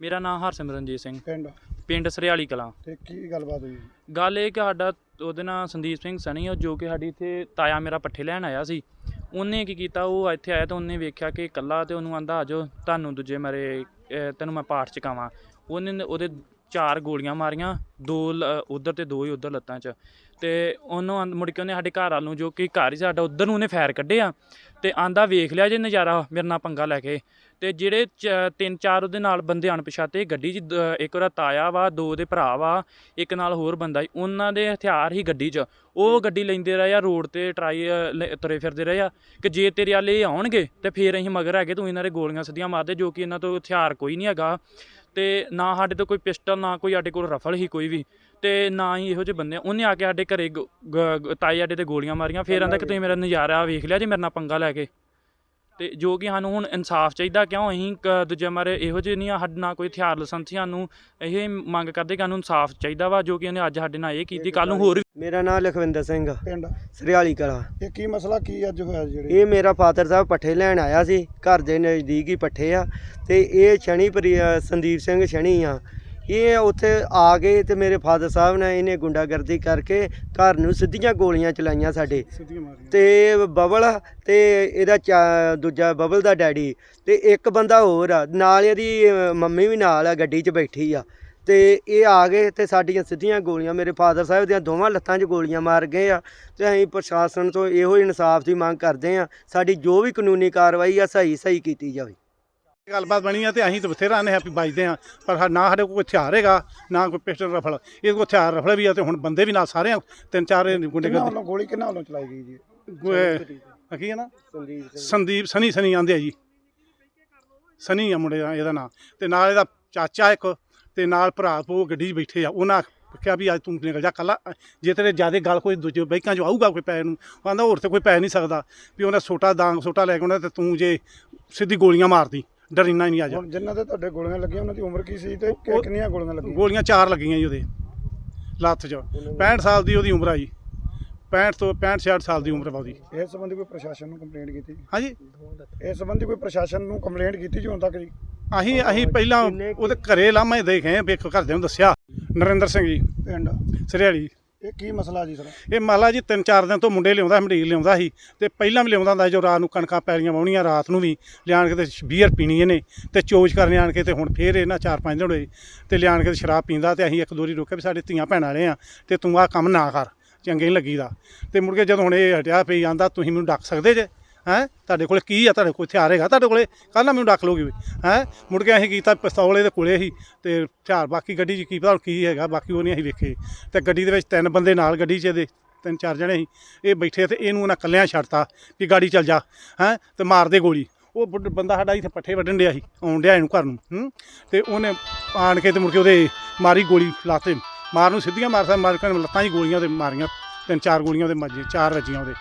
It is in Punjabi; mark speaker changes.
Speaker 1: ਮੇਰਾ ਨਾਮ ਹਰਸਿਮਰਨਜੀਤ ਸਿੰਘ।
Speaker 2: ਪਿੰਡ?
Speaker 1: ਪਿੰਡ ਸਰਿਆਲੀ ਕਲਾਂ।
Speaker 2: ਤੇ ਕੀ ਗੱਲਬਾਤ ਹੋਈ?
Speaker 1: ਗੱਲ ਇਹ ਕਿ ਸਾਡਾ ਉਹਦੇ ਨਾਲ ਸੰਦੀਪ ਸਿੰਘ ਸਣੀ ਆ ਜੋ ਕਿ ਸਾਡੀ ਇੱਥੇ ਤਾਇਆ ਮੇਰਾ ਪੱਠੇ ਲੈਣ ਆਇਆ ਸੀ। ਉਹਨੇ ਕੀ ਕੀਤਾ ਉਹ ਇੱਥੇ ਆਇਆ ਤਾਂ ਉਹਨੇ ਵੇਖਿਆ ਕਿ ਇਕੱਲਾ ਤੇ ਉਹਨੂੰ ਆਂਦਾ ਆਜੋ ਤੁਹਾਨੂੰ ਦੂਜੇ ਮਾਰੇ ਅਹ ਤੈਨੂੰ ਮੈਂ ਪਾਠ ਚਕਾਵਾਂ ਉਹਨੇ ਨੇ ਉਹਦੇ ਚਾਰ ਗੋਲੀਆਂ ਮਾਰੀਆਂ ਦੋ ਉਧਰ ਤੇ ਦੋ ਹੀ ਉਧਰ ਲੱਤਾਂ 'ਚ। ਤੇ ਉਹਨੂੰ ਮੁੜ ਕੇ ਉਹਨੇ ਸਾਡੇ ਘਰ ਵਾਲ ਨੂੰ ਜੋ ਕਿ ਘਰ ਹੀ ਸਾਡਾ ਉਧਰ ਨੂੰ ਉਹਨੇ ਫਾਇਰ ਕੱਢਿਆ ਤੇ ਆਂਦਾ ਵੇਖ ਲਿਆ ਜੇ ਨਜ਼ਾਰਾ ਮੇਰੇ ਨਾਲ ਪੰਗਾ ਲੈ ਕੇ। ਤੇ ਜਿਹੜੇ ਚ- ਤਿੰਨ ਚਾਰ ਉਹਦੇ ਨਾਲ ਬੰਦੇ ਅਣਪਛਾਤੇ ਗੱਡੀ 'ਚ ਇੱਕ ਉਹਦਾ ਤਾਇਆ ਵਾ ਦੋ ਉਹਦੇ ਭਰਾ ਵਾ ਇੱਕ ਨਾਲ ਹੋਰ ਬੰਦਾ ਸੀ ਉਹਨਾਂ ਦੇ ਹਥਿਆਰ ਹੀ ਗੱਡੀ 'ਚ। ਉਹ ਗੱਡੀ ਲੈਂਦੇ ਰਹੇ ਆ ਰੋਡ ਤੇ ਟਰਾਈ ਅ, ਤੁਰੇ ਫਿਰਦੇ ਰਹੇ ਆ। ਕਿ ਜੇ ਤੇਰੇ ਵਾਲੇ ਆਉਣਗੇ ਤੇ ਫੇਰ ਅਸੀਂ ਮਗਰ ਹੈਗੇ ਤੂੰ ਇਹਨਾਂ ਦੇ ਗੋਲੀਆਂ ਸਿੱਧੀਆਂ ਮਾਰਦੇ ਜੋ ਕਿ ਇਹਨਾਂ ਤੋਂ ਹਥਿਆਰ ਕੋਈ ਨਹੀਂ ਹੈਗਾ। ਤੇ ਨਾ ਸਾਡੇ ਤੋਂ ਕੋਈ ਪਿਸਟਲ ਨਾ ਕੋਈ ਸਾਡੇ ਕੋਲ ਰਫਲ ਹੀ ਕੋਈ ਵੀ। ਤੇ ਨਾ ਹੀ ਇਹੋ ਜਿਹੇ ਬੰਦੇ। ਉਹਨੇ ਆ ਕੇ ਸਾਡੇ ਘਰੇ ਤਾਏ ਸਾਡੇ ਤੇ ਗੋਲੀਆਂ ਮਾਰੀਆਂ। ਫੇਰ ਆਂਦਾ ਕਿ ਤੁਸੀਂ ਮੇਰਾ ਨਜ਼ਾਰਾ ਵੇਖ ਲਿਆ ਜੇ ਮੇਰੇ ਨਾਲ ਪੰਗਾ ਲੈ ਕੇ। ਤੇ ਜੋ ਕਿ ਸਾਨੂੰ ਹੁਣ ਇਨਸਾਫ ਚਾਹੀਦਾ ਕਿਉਂ ਅਸੀਂ ਕ- ਦੂਜੇ ਮਾਰੇ ਇਹੋ ਜਿਹੇ ਨਹੀਂ ਆ ਸਾਡੇ ਨਾਲ ਕੋਈ ਹਥਿਆਰ ਲਾਇਸੈਂਸ ਸਾਨੂੰ ਇਹ ਮੰਗ ਕਰਦੇ ਕਿ ਸਾਨੂੰ ਇਨਸਾਫ ਚਾਹੀਦਾ ਵਾ ਜੋ ਕਿ ਉਹਨੇ ਅੱਜ ਸਾਡੇ ਨਾਲ ਇਹ ਕੀਤੀ ਕੱਲ ਨੂੰ ਹੋਰ ਵੀ
Speaker 3: ਮੇਰਾ ਨਾਮ ਲਖਵਿੰਦਰ ਸਿੰਘ ਆ,
Speaker 2: ਪਿੰਡ?
Speaker 3: ਸਰਿਆਲੀ ਕਲਾ।
Speaker 2: ਇਹ ਕੀ ਮਸਲਾ ਕੀ ਅੱਜ ਹੋਇਆ ਜਿਹੜੇ?
Speaker 3: ਇਹ ਮੇਰਾ ਫਾਦਰ ਸਾਹਿਬ ਪੱਠੇ ਲੈਣ ਆਇਆ ਸੀ ਘਰ ਦੇ ਨਜ਼ਦੀਕ ਹੀ ਪੱਠੇ ਆ ਤੇ ਇਹ ਸ਼ਨੀ ਪ੍ਰਿਆ ਸੰਦੀਪ ਸਿੰਘ ਸ਼ਨੀ ਆ ਇਹ ਉੱਥੇ ਆ ਗਏ ਤੇ ਮੇਰੇ ਫਾਦਰ ਸਾਹਿਬ ਨੇ ਇਹਨੇ ਗੁੰਡਾਗਰਦੀ ਕਰਕੇ ਘਰ ਨੂੰ ਸਿੱਧੀਆਂ ਗੋਲੀਆਂ ਚਲਾਈਆਂ ਸਾਡੇ। ਤੇ ਬਬਲ ਤੇ ਇਹਦਾ ਦੂਜਾ ਬਬਲ ਦਾ ਡੈਡੀ ਤੇ ਇੱਕ ਬੰਦਾ ਹੋਰ ਆ ਨਾਲ ਇਹਦੀ ਮੰਮੀ ਵੀ ਨਾਲ ਆ ਗੱਡੀ 'ਚ ਬੈਠੀ ਆ। ਤੇ ਇਹ ਆ ਗਏ ਤੇ ਸਾਡੀਆਂ ਸਿੱਧੀਆਂ ਗੋਲੀਆਂ ਮੇਰੇ ਫਾਦਰ ਸਾਹਿਬ ਦੀਆਂ ਦੋਵਾਂ ਲੱਤਾਂ 'ਚ ਗੋਲੀਆਂ ਮਾਰ ਗਏ ਆ। ਤੇ ਅਸੀਂ ਪ੍ਰਸ਼ਾਸਨ ਤੋਂ ਇਹੋ ਇਨਸਾਫ ਦੀ ਮੰਗ ਕਰਦੇ ਆ ਸਾਡੀ ਜੋ ਵੀ ਕਾਨੂੰਨੀ ਕਾਰਵਾਈ ਆ ਸਹੀ ਸਹੀ ਕੀਤੀ ਜਾਵੇ।
Speaker 4: ਗੱਲਬਾਤ ਬਣੀ ਆ ਤੇ ਅਸੀਂ ਤਾਂ ਬਥੇਰਾ ਨੇ ਹੈਪੀ ਵੱਜਦੇ ਆ। ਪਰ ਨਾ ਸਾਡੇ ਕੋਲ ਕੋਈ ਹਥਿਆਰ ਹੈਗਾ ਨਾ ਕੋਈ ਪਿਸਟਲ ਰਫਲ। ਇਹ ਕੋਲ ਹਥਿਆਰ ਰਫਲ ਵੀ ਆ ਤੇ ਹੁਣ ਬੰਦੇ ਵੀ ਨਾਲ ਸਾਰੇ ਆ, ਤਿੰਨ ਚਾਰ ਗੁੰਡੇ
Speaker 2: ਕਿੰਨਾ ਵੱਲੋਂ ਗੋਲੀ ਕਿੰਨਾ ਵੱਲੋਂ ਚਲਾਈ ਗਈ ਜੀ?
Speaker 4: ਗਏ ਕੀ ਹੈ ਨਾ? ਸੰਦੀਪ ਸਨੀ ਸਨੀ ਆਂਦੇ ਆ ਜੀ। ਸਨੀ ਆ ਮੁੰਡੇ ਦਾ ਇਹਦਾ ਨਾਂ। ਤੇ ਨਾਲ ਇਹਦਾ ਚਾਚਾ ਇੱਕ ਤੇ ਨਾਲ ਭਰਾ ਉਹ ਗੱਡੀ 'ਚ ਬੈਠੇ ਆ। ਉਹਨਾਂ ਕਿਹਾ ਵੀ ਅੱਜ ਤੂੰ ਨਿਕਲ ਜਾ ਕੱਲਾ ਜੇ ਤੇਰੇ ਜਿਆਦੇ ਗੱਲ ਕੋਈ ਦੂਜੇ ਬਾਈਕਾਂ 'ਚ ਆਊਗਾ ਕੋਈ ਪੈ ਨੂੰ ਉਹ ਆਂਦਾ ਹੋਰ ਤੇ ਕੋਈ ਪੈ ਨਹੀਂ ਸਕਦਾ। ਵੀ ਉਹਨੇ ਛੋਟਾ ਦਾਂਗ ਛੋਟਾ ਲੈ ਕੇ ਉਹਨਾਂ ਤੇ ਤੂੰ ਜੇ ਸਿੱਧੀ ਗੋਲੀਆਂ ਮਾਰਦੀ। ਡਰੀਨਾ ਹੀ ਨਹੀਂ ਆ ਜਾ।
Speaker 2: ਹੁਣ ਜਿਨ੍ਹਾਂ ਦੇ ਤੁਹਾਡੇ ਗੋਲੀਆਂ ਲੱਗੀਆਂ ਉਹਨਾਂ ਦੀ ਉਮਰ ਕੀ ਸੀ ਤੇ ਕਿ-
Speaker 4: ਉਹ-
Speaker 2: ਕਿੰਨੀਆਂ ਗੋਲੀਆਂ ਲੱਗੀਆਂ?
Speaker 4: ਗੋਲੀਆਂ ਚਾਰ ਲੱਗੀਆਂ ਜੀ ਉਹਦੇ ਲੱਤ 'ਚ। 65 ਸਾਲ ਦੀ ਉਹਦੀ ਉਮਰ ਆ ਜੀ। 65 ਤੋਂ 65 66 ਸਾਲ ਦੀ ਉਮਰ ਆ ਉਹਦੀ।
Speaker 2: ਇਸ ਸੰਬੰਧੀ ਕੋਈ ਪ੍ਰਸ਼ਾਸਨ ਨੂੰ ਕੰਪਲੇਂਟ ਕੀਤੀ?
Speaker 4: ਹਾਂਜੀ।
Speaker 2: ਇਸ ਸੰਬੰਧੀ ਕੋਈ ਪ੍ਰਸ਼ਾਸਨ ਨੂੰ ਕੰਪਲੇਂਟ ਕੀਤੀ ਜੀ ਹੁਣ ਤੱਕ ਜੀ?
Speaker 4: ਅਸੀਂ ਅਸੀਂ ਪਹਿਲਾਂ ਉਹਦੇ ਘਰੇ ਲਾਮੇ ਦੇਖੇ ਵੇਖ ਘਰਦਿਆਂ ਨੂੰ ਦੱਸਿਆ। ਨਰਿੰਦਰ ਸਿੰਘ ਜੀ
Speaker 2: ਪਿੰਡ?
Speaker 4: ਸਰਿਆਲੀ।
Speaker 2: ਇਹ ਕੀ ਮਸਲਾ ਜੀ ਸਰ?
Speaker 4: ਇਹ ਮਾਲਾ ਜੀ ਤਿੰਨ ਚਾਰ ਦਿਨ ਤੋਂ ਮੁੰਡੇ ਲਿਆਉਂਦਾ ਮੰਡੀਰ ਲਿਆਉਂਦਾ ਸੀ ਤੇ ਪਹਿਲਾਂ ਵੀ ਲਿਆਉਂਦਾ ਹੁੰਦਾ ਸੀ ਜੋ ਰਾਤ ਨੂੰ ਕਣਕਾਂ ਪੈਲੀਆਂ ਵਾਉਣੀਆਂ ਰਾਤ ਨੂੰ ਵੀ ਲਿਆਣ ਕੇ ਤੇ ਬੀਅਰ ਪੀਣੀ ਇਹਨੇ ਤੇ ਚੋਜ ਕਰਨ ਆਣ ਕੇ ਤੇ ਹੁਣ ਫੇਰ ਇਹਨਾਂ ਚਾਰ ਪੰਜ ਦਿਨ ਹੋਏ ਤੇ ਲਿਆਣ ਕੇ ਤੇ ਸ਼ਰਾਬ ਪੀਂਦਾ ਤੇ ਅਸੀਂ ਇੱਕ ਦੋਰੀ ਰੋਕਿਆ ਵੀ ਸਾਡੇ ਧੀਆਂ ਭੈਣਾਂ ਵਾਲੇ ਆ ਤੇ ਤੂੰ ਆਹ ਕੰਮ ਨਾ ਕਰ, ਚੰਗੇ ਨਹੀਂ ਲੱਗੀਦਾ। ਤੇ ਮੁੜ ਕੇ ਜਦੋਂ ਹੁਣ ਇਹ ਹਟਿਆ ਪਈ ਜਾਂਦਾ ਤੁਸੀਂ ਮੈਨੂੰ ਡੱਕ ਸਕਦੇ ਜੇ? ਹੈਂ? ਤੁਹਾਡੇ ਕੋਲੇ ਕੀ ਆ? ਤੁਹਾਡੇ ਕੋਲ ਹਥਿਆਰ ਹੈਗਾ ਤੁਹਾਡੇ ਕੋਲੇ ਕੱਲ੍ਹ ਨਾ ਮੈਨੂੰ ਡੱਕ ਲੋਗੇ ਹੈਂ? ਮੁੜ ਕੇ ਅਸੀਂ ਕੀਤਾ ਪਿਸਤੌਲ ਦੇ ਕੋਲੇ ਸੀ ਤੇ ਹਥਿਆਰ। ਬਾਕੀ ਗੱਡੀ 'ਚ ਕੀ ਪਤਾ ਹੁਣ ਕੀ ਹੈਗਾ। ਬਾਕੀ ਉਹ ਨਹੀਂ ਅਸੀਂ ਵੇਖੇ। ਤੇ ਗੱਡੀ ਦੇ ਵਿੱਚ ਤਿੰਨ ਬੰਦੇ ਨਾਲ ਗੱਡੀ 'ਚ ਇਹਦੇ, ਤਿੰਨ ਚਾਰ ਜਣੇ ਸੀ ਇਹ ਬੈਠੇ ਤੇ ਇਹਨੂੰ ਉਹਨਾਂ ਕੱਲਿਆਂ ਛੱਡਤਾ ਵੀ ਗਾੜੀ ਚੱਲ ਜਾ। ਹੈਂ? ਤੇ ਮਾਰਦੇ ਗੋਲੀ। ਉਹ ਬੁੱਢ- ਬੰਦਾ ਸਾਡਾ ਇੱਥੇ ਪੱਠੇ ਵੱਢਣ ਡਿਆ ਸੀ। ਆਉਣ ਡਿਆ ਇਹਨੂੰ ਘਰ ਨੂੰ। ਹੂੰ? ਤੇ ਉਹਨੇ ਆਣ ਕੇ ਤੇ ਮੁੜ ਕੇ ਉਹਦੇ ਮਾਰੀ ਗੋਲੀ ਲਾਤੇ। ਮਾਰ ਨੂੰ ਸਿੱਧੀਆਂ ਮਾਰ ਮਾਰ ਕੇ ਲੱਤਾਂ ਹੀ ਗੋਲੀਆਂ ਤੇ ਮਾਰੀਆਂ। ਤਿੰਨ ਚਾਰ ਗੋਲੀਆਂ ਉਹਦੇ ਮਾਰੀਆਂ ਚਾਰ ਵੱਜੀਆਂ ਉਹਦੇ।